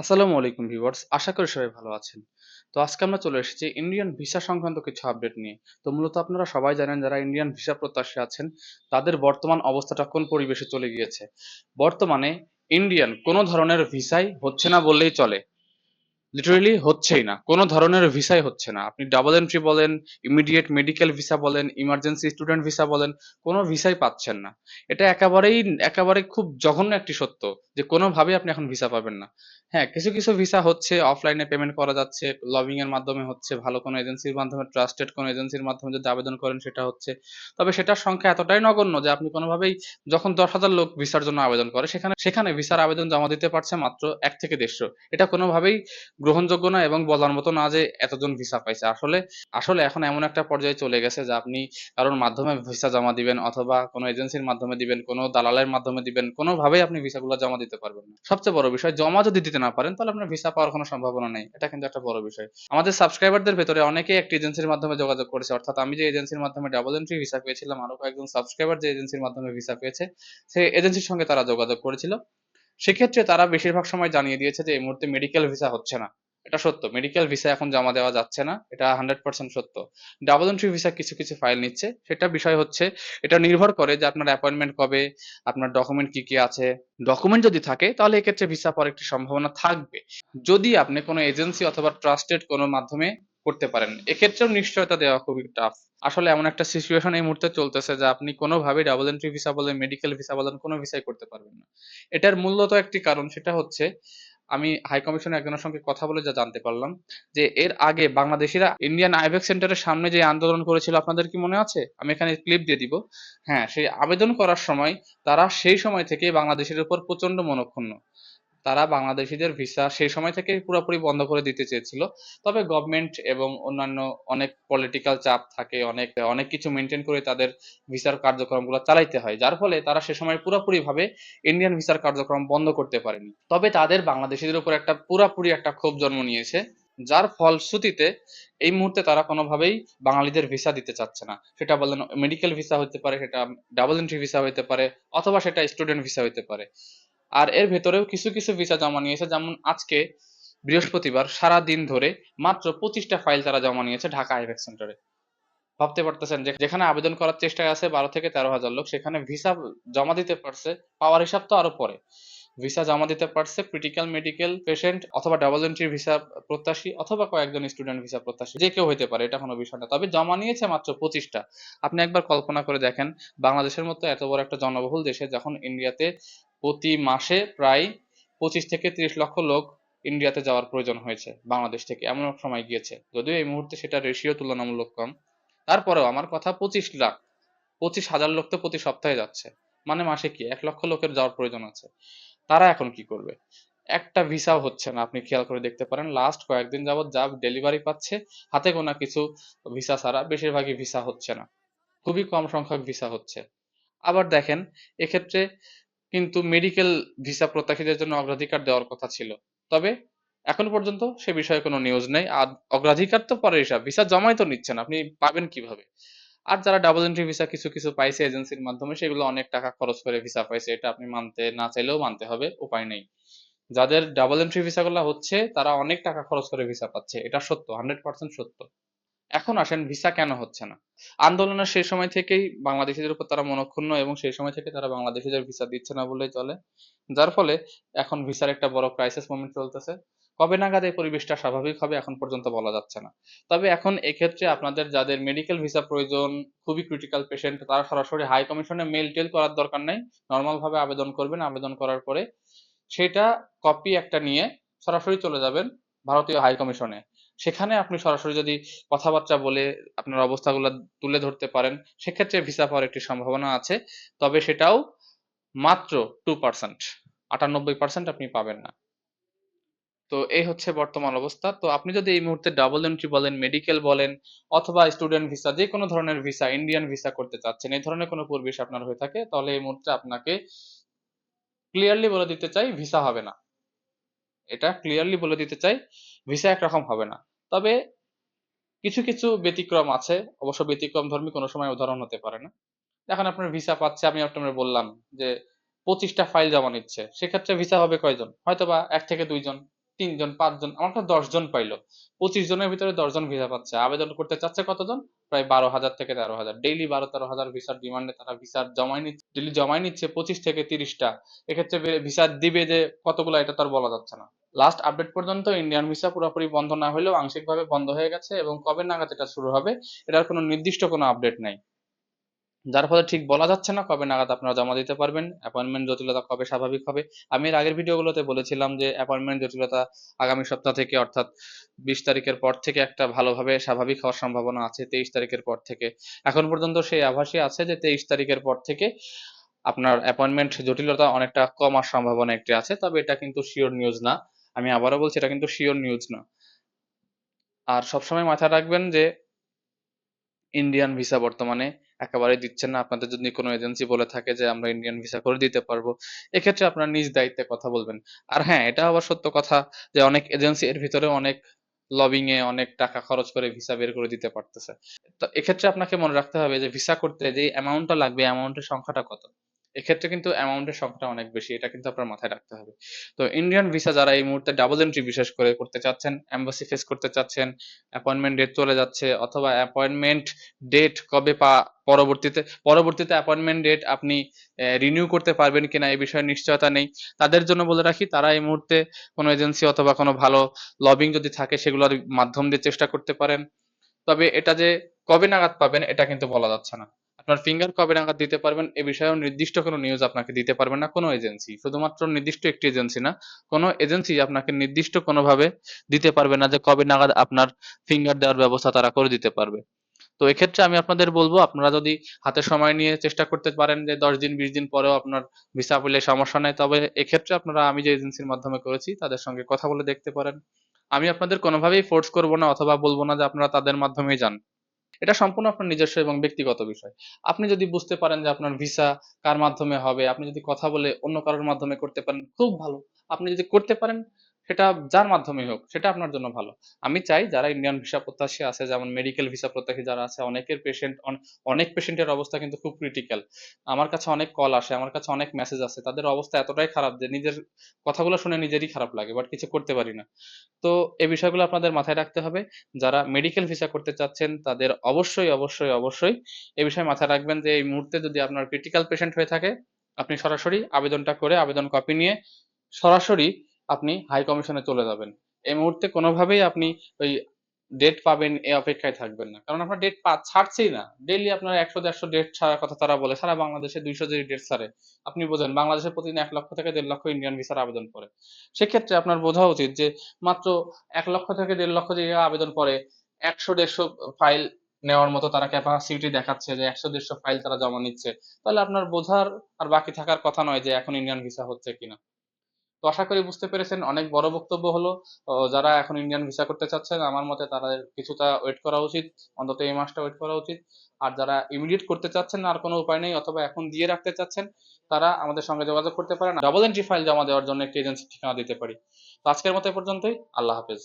আসসালামু আলাইকুম ভিউয়ার্স, আশা করি সবাই ভালো আছেন। তো আজকে আমরা চলে এসেছি ইন্ডিয়ান ভিসা সংক্রান্ত কিছু আপডেট নিয়ে। তো মূলত আপনারা সবাই জানেন যারা ইন্ডিয়ান ভিসা প্রত্যাশী আছেন, তাদের বর্তমান অবস্থাটা কোন পরিবেশে চলে গিয়েছে। বর্তমানে ইন্ডিয়ান কোনো ধরনের ভিসাই হচ্ছে না বললেই চলে। লিটারেলি হচ্ছেই না। কোনো ধরনের ভিসাই হচ্ছে না। আপনি ডাবল এন্ট্রি বলেন ইমিডিয়েট মেডিকেল ভিসা বলেন ইমার্জেন্সি স্টুডেন্ট ভিসা বলেন, কোনো ভিসাই পাচ্ছেন না। এটা একেবারেই একেবারে খুব জঘন্য একটি সত্য যে কোনোভাবেই আপনি এখন ভিসা পাবেন না। হ্যাঁ কিছু কিছু ভিসা হচ্ছে অফলাইনে পেমেন্ট করা যাচ্ছে লবিং এর মাধ্যমে হচ্ছে, ভালো কোনো এজেন্সির মাধ্যমে ট্রাস্টেড কোনো এজেন্সির মাধ্যমে যদি আবেদন করেন সেটা হচ্ছে। তবে সেটার সংখ্যা এতটাই নগণ্য যে আপনি কোনোভাবেই যখন দশ হাজার লোক ভিসার জন্য আবেদন করে, সেখানে সেখানে ভিসার আবেদন জমা দিতে পারছে মাত্র এক থেকে দেড়শো। এটা কোনোভাবেই গ্রহণযোগ্য না এবং বলার মতো না যে এতজন ভিসা পাইছে। আসলে আসলে এখন এমন একটা পর্যায়ে চলে গেছে যে আপনি কারোর মাধ্যমে ভিসা জমা দিবেন অথবা কোনো এজেন্সির মাধ্যমে দিবেন, কোনো দালালের মাধ্যমে দিবেন, কোনোভাবেই আপনি ভিসাগুলো জমা দিতে পারবেন না। সবচেয়ে বড় বিষয়, জমা যদি দিতে না পারেন, তাহলে আপনার ভিসা পাওয়ার কোনো সম্ভাবনা নেই। এটা কিন্তু একটা বড় বিষয়। আমাদের সাবস্ক্রাইবারদের ভেতরে অনেকেই একটি এজেন্সির মাধ্যমে যোগাযোগ করেছে। অর্থাৎ আমি যে এজেন্সির মাধ্যমে ডাবল এন্ট্রি ভিসা পেয়েছিলাম আরও কয়েকজন সাবস্ক্রাইবার যে এজেন্সির মাধ্যমে ভিসা পেয়েছে, সেই এজেন্সির সঙ্গে তারা যোগাযোগ করেছিল। সেক্ষেত্রে তারা বেশিরভাগ সময় জানিয়ে দিয়েছে যে, এই মুহূর্তে মেডিকেল ভিসা হচ্ছে না। এটা সত্য। মেডিকেল ভিসা এখন জমা দেওয়া যাচ্ছে না, এটা হান্ড্রেড পার্সেন্ট সত্য। ডাবল এন্ট্রি ভিসা কিছু কিছু ফাইল নিচ্ছে। সেটা বিষয় হচ্ছে, এটা নির্ভর করে যে আপনার অ্যাপয়েন্টমেন্ট কবে, আপনার ডকুমেন্ট কি কি আছে। ডকুমেন্ট যদি থাকে, তাহলে এক্ষেত্রে ভিসা পাওয়ার একটি সম্ভাবনা থাকবে। যদি আপনি কোনো এজেন্সি অথবা ট্রাস্টেড কোনো মাধ্যমে করতে পারেন। এক্ষেত্রেও নিশ্চয়তা দেওয়া খুবই টাফ আসলে এমন একটা সিচুয়েশন এই মুহূর্তে চলতেছে যে আপনি কোনোভাবেই ডাবল এন্ট্রি ভিসা বলেন মেডিকেল ভিসা বলেন, কোনো ভিসাই করতে পারবেন না। এটার মূলত একটি কারণ, সেটা হচ্ছে আমি হাই কমিশনের একজনের সঙ্গে কথা বলে যা জানতে পারলাম যে এর আগে বাংলাদেশিরা ইন্ডিয়ান আইবেক সেন্টারের সামনে যে আন্দোলন করেছিল, আপনাদের কি মনে আছে? আমি এখানে ক্লিপ দিয়ে দিব। হ্যাঁ সেই আবেদন করার সময় তারা সেই সময় থেকে বাংলাদেশের উপর প্রচণ্ড মনক্ষুণ্ণ। তারা বাংলাদেশিদের ভিসা সেই সময় থেকে পুরোপুরি বন্ধ করে দিতে চেয়েছিল। তবে গভর্নমেন্ট এবং অন্যান্য অনেক পলিটিক্যাল চাপ থাকে, অনেক অনেক কিছু মেনটেন করে তাদের ভিসার কার্যক্রমগুলো চালাইতে হয়। যার ফলে তারা সে সময় পুরোপুরি ভাবে ইন্ডিয়ান ভিসার কার্যক্রম বন্ধ করতে পারেনি। তবে তাদের বাংলাদেশিদের উপর একটা পুরোপুরি একটা ক্ষোভ জন্ম নিয়েছে, যার ফলশ্রুতিতে এই মুহূর্তে তারা কোনোভাবেই বাঙালিদের ভিসা দিতে চাচ্ছে না। সেটা বলেন মেডিকেল ভিসা হতে পারে, সেটা ডাবল এন্ট্রি ভিসা হতে পারে, অথবা সেটা স্টুডেন্ট ভিসা হতে পারে। আর এর ভেতরেও কিছু কিছু ভিসা জমা নিয়েছে। যেমন আজকে বৃহস্পতিবার সারা দিন ধরে মাত্র পঁচিশটা ফাইল তারা জমা নিয়েছে ঢাকা আইভেক সেন্টারে। ভাবতে পারতেছেন যেখানে আবেদন করার চেষ্টায় আছে বারো থেকে তেরো হাজার লোক, সেখানে ভিসা জমা দিতে পারছে, পাওয়ার হিসাব তো আরও পরে। ভিসা জমা দিতে পারছে ক্রিটিক্যাল মেডিকেল পেশেন্ট অথবা ডাবল এন্ট্রি ভিসা প্রত্যাশী অথবা কয়েকজন স্টুডেন্ট ভিসা প্রত্যাশী, যে কেউ হতে পারে, এটা কোনো বিষয় না। তবে জমা নিয়েছে মাত্র পঁচিশটা। আপনি একবার কল্পনা করে দেখেন, বাংলাদেশের মতো এত বড় একটা জনবহুল দেশে যখন ইন্ডিয়াতে প্রতি মাসে প্রায় পঁচিশ থেকে তিরিশ লক্ষ লোক ইন্ডিয়াতে যাওয়ার প্রয়োজন হয়েছে বাংলাদেশ থেকে। এমন এক সময় গিয়েছে। যদিও এই মুহূর্তে সেটা রেশিও তুলনামূলক কম। তারপরেও আমার কথা পঁচিশ লাখ, পঁচিশ হাজার লোক তো প্রতি সপ্তাহে যাচ্ছে। মানে মাসে কি এক লক্ষ লোকের যাওয়ার প্রয়োজন আছে? তারা এখন কি করবে? একটা ভিসাও হচ্ছে না, আপনি খেয়াল করে দেখতে পারেন। লাস্ট কয়েকদিন যাবত যা ডেলিভারি পাচ্ছে, হাতে গোনা কিছু ভিসা ছাড়া বেশিরভাগই ভিসা হচ্ছে না। খুবই কম সংখ্যক ভিসা হচ্ছে। আবার দেখেন, এক্ষেত্রে কিন্তু মেডিকেল ভিসা প্রত্যাশীদের জন্য অগ্রাধিকার দেওয়ার কথা ছিল। তবে এখন পর্যন্ত সে বিষয়ে কোনো নিউজ নেই। আর অগ্রাধিকার তো পরে হিসাব ভিসা জমাই তো নিচ্ছেন, আপনি পাবেন কীভাবে? আর যারা ডাবল এন্ট্রি ভিসা কিছু কিছু পাইছে এজেন্সির মাধ্যমে, সেগুলো অনেক টাকা খরচ করে ভিসা পাইছে। এটা আপনি মানতে না চাইলেও মানতে হবে, উপায় নেই। যাদের ডাবল এন্ট্রি ভিসাগুলো হচ্ছে, তারা অনেক টাকা খরচ করে ভিসা পাচ্ছে। এটা সত্য হান্ড্রেড পার্সেন্ট সত্য। এখন আসেন ভিসা কেন হচ্ছে না? আন্দোলনের সেই সময় থেকেই বাংলাদেশিদের উপর তারা মনক্ষুণ্ণ এবং সেই সময় থেকে তারা বাংলাদেশিদের ভিসা দিচ্ছে না বলেই চলে। যার ফলে এখন ভিসার একটা বড় ক্রাইসিস মোমেন্ট চলতেছে। কবে নাগাদ এই পরিবেশটা স্বাভাবিক হবে এখন পর্যন্ত বলা যাচ্ছে না। তবে এখন এক্ষেত্রে আপনাদের যাদের মেডিকেল ভিসা প্রয়োজন, খুবই ক্রিটিক্যাল পেশেন্ট তারা সরাসরি হাই কমিশনে মেল টেল করার দরকার নেই। নর্মাল ভাবে আবেদন করবেন, আবেদন করার পরে সেটা কপি একটা নিয়ে সরাসরি চলে যাবেন ভারতীয় হাই কমিশনে সেখানে আপনি সরাসরি যদি কথাবার্তা বলে আপনার অবস্থাগুলো তুলে ধরতে পারেন, সেক্ষেত্রে ভিসা পাওয়ার একটি সম্ভাবনা আছে। তবে সেটাও মাত্র টু পার্সেন্ট আটানব্বই পার্সেন্ট আপনি পাবেন না। তো এই হচ্ছে বর্তমান অবস্থা। তো আপনি যদি এই মুহূর্তে ডাবল এন্ট্রি বলেন মেডিকেল বলেন, অথবা স্টুডেন্ট ভিসা যে কোনো ধরনের ভিসা ইন্ডিয়ান ভিসা করতে চাচ্ছেন, এই ধরনের কোনো পরিবেশ আপনার হয়ে থাকে, তাহলে এই মুহূর্তে আপনাকে ক্লিয়ারলি বলে দিতে চাই ভিসা হবে না। এটা ক্লিয়ারলি বলে দিতে চাই ভিসা একরকম হবে না। তবে কিছু কিছু ব্যতিক্রম আছে। অবশ্য ব্যতিক্রম ধর্মী কোনো সময় উদাহরণ হতে পারে না। এখন আপনার ভিসা পাচ্ছে, আমি আপনার বললাম যে পঁচিশটা ফাইল জমা নিচ্ছে। সেক্ষেত্রে ভিসা হবে কয়জন? হয়তো বা এক থেকে দুইজন। তিনজন, পাঁচজন আমার কাছে দশজন পাইলো। পঁচিশ জনের ভিতরে দশজন ভিসা পাচ্ছে। আবেদন করতে চাচ্ছে কতজন? প্রায় বারো হাজার থেকে তেরো হাজার। ডেইলি বারো তেরো হাজার ভিসার ডিমান্ডে তারা ভিসার জমাই নিচ্ছে ডেইলি জমাই নিচ্ছে পঁচিশ থেকে তিরিশটা। এক্ষেত্রে ভিসা দিবে যে কতগুলো এটা তো আর বলা যাচ্ছে না। লাস্ট আপডেট পর্যন্ত ইন্ডিয়ান ভিসা পুরোপুরি বন্ধ না হলেও আংশিকভাবে বন্ধ হয়ে গেছে এবং কবে নাগাদ এটা শুরু হবে, এটার কোনো নির্দিষ্ট কোনো আপডেট নাই। যার ফলে ঠিক বলা যাচ্ছে না কবে নাগাদ আপনারা জমা দিতে পারবেন। অ্যাপয়েন্টমেন্ট জটিলতা কবে স্বাভাবিক হবে? আমি এর আগের ভিডিওগুলোতে বলেছিলাম যে অ্যাপয়েন্টমেন্ট জটিলতা আগামী সপ্তাহ থেকে অর্থাৎ বিশ তারিখের পর থেকে একটা ভালোভাবে স্বাভাবিক হওয়ার সম্ভাবনা আছে, তেইশ তারিখের পর থেকে। এখন পর্যন্ত সেই আভাসই আছে যে, তেইশ তারিখের পর থেকে আপনার অ্যাপয়েন্টমেন্ট জটিলতা অনেকটা কমার সম্ভাবনা একটি আছে, তবে এটা কিন্তু শিওর নিউজ না। আমি আবারও বলছি, এটা কিন্তু শিওর নিউজ না। আর সবসময় মাথায় রাখবেন যে ইন্ডিয়ান ভিসা বর্তমানে একেবারে দিচ্ছেন না। আপনাদের যদি কোনো এজেন্সি বলে থাকে যে, আমরা ইন্ডিয়ান ভিসা করে দিতে পারব, এক্ষেত্রে আপনার নিজ দায়িত্বে কথা বলবেন। আর হ্যাঁ এটা আবার সত্য কথা যে, অনেক এজেন্সি এর ভিতরে অনেক লবিং এ অনেক টাকা খরচ করে ভিসা বের করে দিতে পারতেছে। তো এক্ষেত্রে আপনাকে মনে রাখতে হবে যে ভিসা করতে যে অ্যামাউন্টটা লাগবে অ্যামাউন্টের সংখ্যাটা কত? এক্ষেত্রে কিন্তু অ্যামাউন্টের সংখ্যাটা অনেক বেশি, এটা কিন্তু আপনার মাথায় রাখতে হবে। তো ইন্ডিয়ান ভিসা যারা এই মুহূর্তে ডাবল এন্ট্রি বিশেষ করে করতে চাচ্ছেন এম্বাসি ফেস করতে চাচ্ছেন অ্যাপয়েন্টমেন্ট ডেট চলে যাচ্ছে অথবা অ্যাপয়েন্টমেন্ট ডেট কবে পা, পরবর্তীতে পরবর্তীতে অ্যাপয়েন্টমেন্ট ডেট আপনি রিনিউ করতে পারবেন কিনা এই বিষয়ে নিশ্চয়তা নেই। তাদের জন্য বলে রাখি, তারা এই মুহূর্তে কোনো এজেন্সি অথবা কোনো ভালো লবিং যদি থাকে, সেগুলোর মাধ্যম দিয়ে চেষ্টা করতে পারেন। তবে এটা যে কবে নাগাদ পাবেন, এটা কিন্তু বলা যাচ্ছে না। আপনার ফিঙ্গার কবে নাগাদ দিতে পারবেন এ বিষয়েও নির্দিষ্ট কোনো নিউজ আপনাকে দিতে পারবে না, কোনো এজেন্সি শুধুমাত্র নির্দিষ্ট একটি এজেন্সি না, কোনো এজেন্সি আপনাকে নির্দিষ্ট কোনোভাবে দিতে পারবে না যে কবে নাগাদ আপনার ফিঙ্গার দেওয়ার ব্যবস্থা তারা করে দিতে পারবে। তো এক্ষেত্রে আমি আপনাদের বলব, আপনারা যদি হাতে সময় নিয়ে চেষ্টা করতে পারেন যে দশ দিন, বিশ দিন পরেও আপনার ভিসা পেলে সমস্যা নেই, তবে এক্ষেত্রে আপনারা, আমি যে এজেন্সির মাধ্যমে করেছি, তাদের সঙ্গে কথা বলে দেখতে পারেন। আমি আপনাদের কোনোভাবেই ফোর্স করব না অথবা বলব না যে আপনারা তাদের মাধ্যমেই যান। এটা সম্পূর্ণ আপনার নিজস্ব এবং ব্যক্তিগত বিষয়। আপনি যদি বুঝতে পারেন যে আপনার ভিসা কার মাধ্যমে হবে, আপনি যদি কথা বলে অন্য কারোর মাধ্যমে করতে পারেন, খুব ভালো। আপনি যদি করতে পারেন সেটা যার মাধ্যমে হোক, সেটা আপনার জন্য ভালো। আমি চাই যারা ইন্ডিয়ান ভিসা প্রত্যাশী আছে, যেমন মেডিকেল ভিসা প্রত্যাশী যারা আছে, অনেকের পেশেন্ট অনেক পেশেন্টের অবস্থা কিন্তু খুব ক্রিটিক্যাল আমার কাছে অনেক কল আসে, আমার কাছে অনেক মেসেজ আসে, তাদের অবস্থা এতটাই খারাপ যে নিজের কথাগুলো শুনে নিজেরই খারাপ লাগে বাট কিছু করতে পারি না। তো এই বিষয়গুলো আপনাদের মাথায় রাখতে হবে। যারা মেডিকেল ভিসা করতে চাচ্ছেন, তাদের অবশ্যই অবশ্যই অবশ্যই এই বিষয়ে মাথায় রাখবেন যে এই মুহূর্তে যদি আপনার ক্রিটিক্যাল পেশেন্ট হয়ে থাকে, আপনি সরাসরি আবেদনটা করে আবেদন কপি নিয়ে সরাসরি আপনি হাই কমিশনে চলে যাবেন। এই মুহূর্তে কোনোভাবেই আপনি ওই ডেট পাবেন, এই অপেক্ষায় থাকবেন না। কারণ আপনার ডেট ছাড়ছেই না। ডেইলি আপনার একশো দেড়শো ডেট ছাড়ার কথা তারা বলে। সারা বাংলাদেশে দুইশো যদি ডেট ছাড়ে, আপনি বোঝেন বাংলাদেশে প্রতিদিন এক লক্ষ থেকে দেড় লক্ষ ইন্ডিয়ান ভিসার আবেদন করে সেক্ষেত্রে আপনার বোঝা উচিত যে মাত্র এক লক্ষ থেকে দেড় লক্ষ যে আবেদন করে একশো দেড়শো ফাইল নেওয়ার মতো তারা ক্যাপাসিটি দেখাচ্ছে যে একশো দেড়শো ফাইল তারা জমা নিচ্ছে। তাহলে আপনার বোঝার আর বাকি থাকার কথা নয় যে এখন ইন্ডিয়ান ভিসা হচ্ছে কিনা। তো আশা করি বুঝতে পেরেছেন, অনেক বড় বক্তব্য হলো। যারা এখন ইন্ডিয়ান ভিসা করতে চাচ্ছেন, আমার মতে তারা কিছুটা ওয়েট করা উচিত, অন্তত এই মাসটা ওয়েট করা উচিত। আর যারা ইমিডিয়েট করতে চাচ্ছেন, আর কোনো উপায় নেই, অথবা এখন দিয়ে রাখতে চাচ্ছেন, তারা আমাদের সঙ্গে যোগাযোগ করতে পারেন। ডাবল এন্ট্রি ফাইল জমা দেওয়ার জন্য একটি এজেন্সি ঠিকানা দিতে পারি। তো আজকের মতো পর্যন্তই, আল্লাহ হাফেজ।